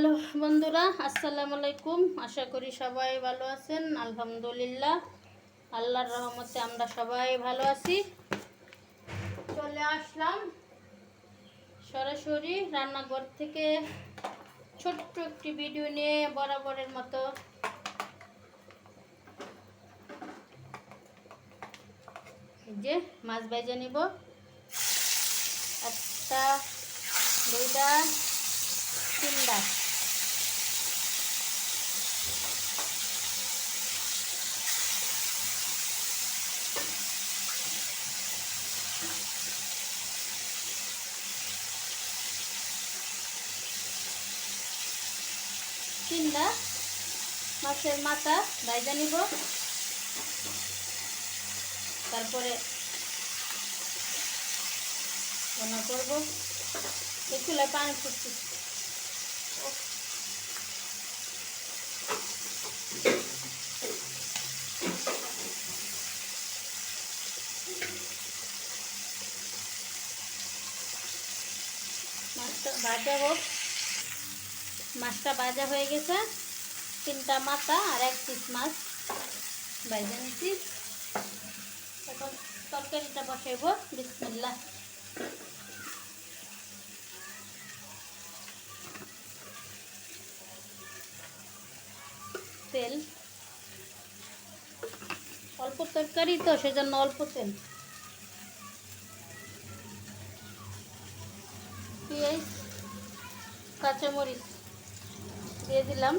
Hello বন্ধুরা, আসসালামু আলাইকুম। আশা করি সবাই ভালো আছেন। আলহামদুলিল্লাহ, আল্লাহর রহমতে আমরা সবাই ভালো আছি। চলে আসলাম সরাসরি রান্নাঘর থেকে। ছোট্ট একটি ভিডিও নিয়ে বরাবরের মতো। যে মাছ ভেজে নিব। একটা, দুইটা, তিনটা। তিনটা, মাছের মাথা ভাইজা নিব। তারপরে রান্না করব। এই চুলায় পানি ফুটছে। মাছটা ভাজা হোক। মাছটা ভাজা হয়ে গেছে। তিনটা মাথা আর এক পিস মাছ ভাজা নিচ্ছি এখন তরকারিটা বসাইব বিসমিল্লা তেল। অল্প তরকারি তো, সেজন্য অল্প তেল। পেঁয়াজ, কাঁচামরিচ। দিলাম।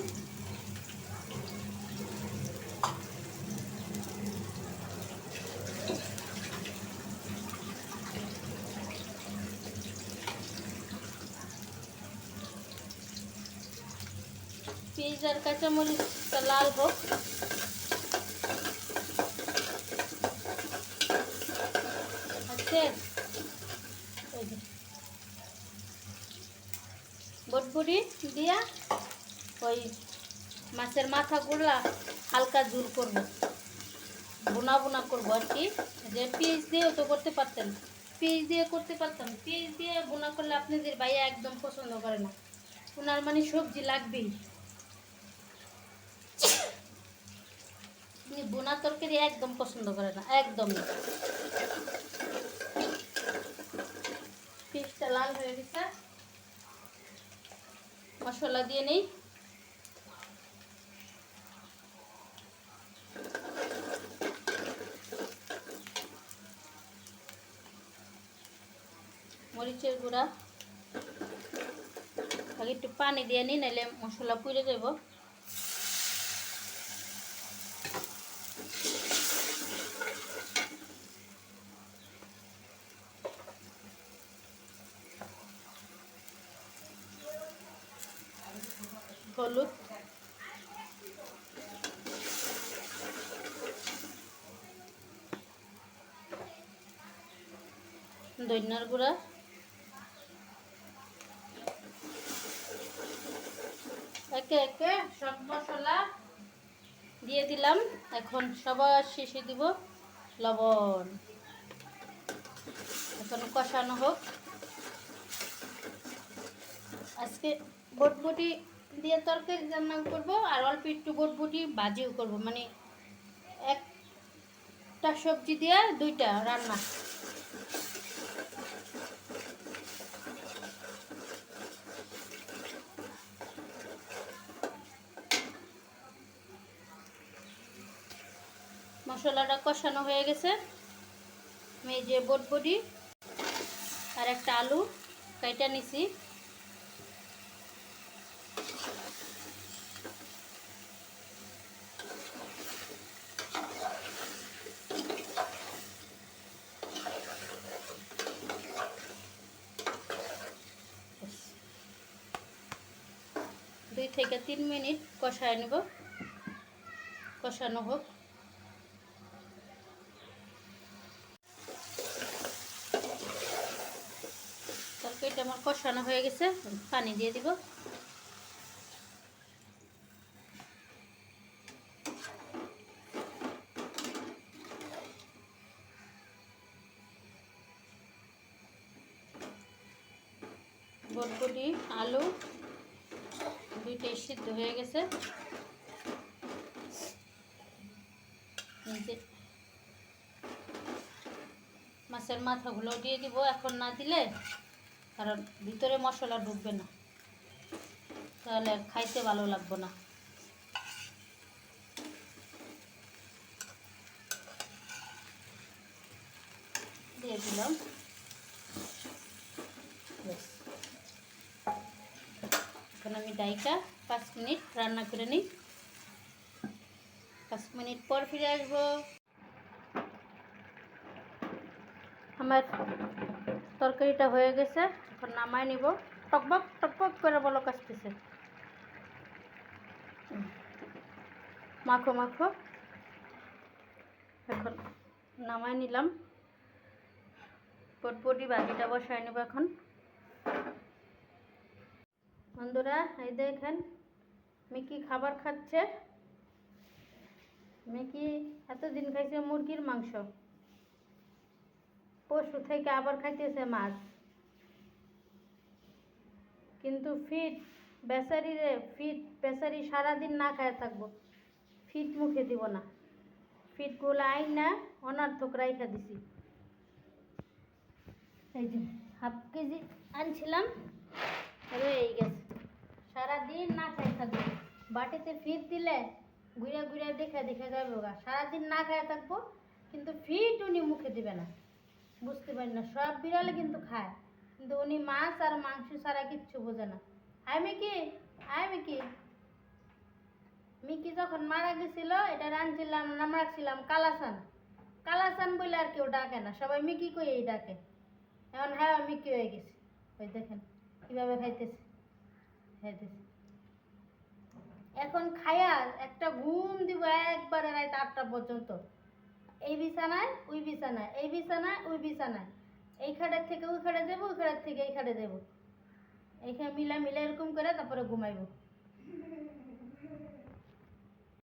পেঁয়াজ আর কাঁচামরিচটা লাল হোক। আছে যে। বটবুড়ি দিয়া ওই মাছের মাথাগুলা হালকা ঝুল করব। বোনা বোনা করব আর কি। যে পেঁয়াজ দিয়েও তো করতে পারতেন। পেঁয়াজ দিয়ে করতে পারতাম। পেঁয়াজ দিয়ে বোনা করলে আপনাদের ভাইয়া একদম পছন্দ করে না। ওনার মানে সবজি লাগবেই। বোনা তরকারি একদম পছন্দ করে না। একদম পিসটা লাল হয়ে গেছে। মশলা দিয়ে নেই। মরিচের গুঁড়া। আগে একটু পানি দিয়ে নিই নাহলে মশলা পুড়ে যাব হলুদ। ধনিয়ার গুঁড়া। একে একে সব মশলা দিয়ে দিলাম। এখন সবার শেষে দিব লবণ। এখন কষানো হোক। আজকে বটবটি দিয়ে তরকারি রান্না করব আর অল্প একটু বটবটি ভাজিও করব। মানে একটা সবজি দিয়ে দুইটা রান্না। মশলাটা কষানো হয়ে গেছে। আমি যে বটবটি আর একটা আলু কাইটা নিছি। দুই থেকে তিন মিনিট কষায় নেব। কষানো হোক। তরকারিটা আমার কষানো হয়ে গেছে, পানি দিয়ে দিব। বটবটি আলু দুইটাই সিদ্ধ হয়ে গেছে। মাছের মাথাগুলো দিয়ে দিব, এখন না দিলে কারণ ভিতরে মশলা ঢুকবে না। তাহলে খাইতে ভালো লাগবে না। দিয়ে দিলাম। এখন আমি ডাইটা পাঁচ মিনিট রান্না করে নিই। পাঁচ মিনিট পর ফিরে আসব। আমার তরকারিটা হয়ে গেছে, এখন নামাই নিব। টকবক টকবক করে বলো কাছতেছে মাখো মাখো। এখন নামাই নিলাম। পটপটি বাটিটা বসায় নেব এখন। বন্ধুরা, এই দেখেন, মিকি খাবার খাচ্ছে। মিকি এতদিন খাইছে মুরগির মাংস। পশু থেকে আবার খাইতেছে মাছ। কিন্তু ফিট বেচারি রে ফিট বেচারি সারাদিন না খায় থাকব। ফিট মুখে দিব না। ফিটগুলো আইন না অনার্থক রাইখা দিছি। এই যে হাফ কেজি আনছিলাম, রয়ে গেছে। সারাদিন না খাই থাকব। বাটিতে ফিট দিলে ঘুরে ঘুরে দেখে দেখে যাবে ওগা সারাদিন না খায় থাকব, কিন্তু ফিট উনি মুখে দিবে না। বুঝতে পারি না। সব বিড়ালে কিন্তু খায়। কিন্তু উনি মাছ আর মাংস ছাড়া কিচ্ছু বোঝে না। আয় মিকি আয় মিকি। মিকি যখন মারা গেছিল, এটা রানছিলাম, নাম রাখছিলাম কালাসান। কালাসান বলে আর কেউ ডাকে না। সবাই মিকি কই ডাকে। এখন হ্যাঁ মিকি হয়ে গেছে। ওই দেখেন কীভাবে খাইতেছে। খাইতেছে। এখন খায়া একটা ঘুম দিব একবারে রাত আটটা পর্যন্ত। এই বিছানায়, ওই বিছানায়, এই বিছানায়, ওই বিছানায়। এই খাটের থেকে ওই খাটে দেবো ওই খাটের থেকে এই খাটে দেবো এইখানে মিলা মিলা এরকম করে তারপরে ঘুমাইবো।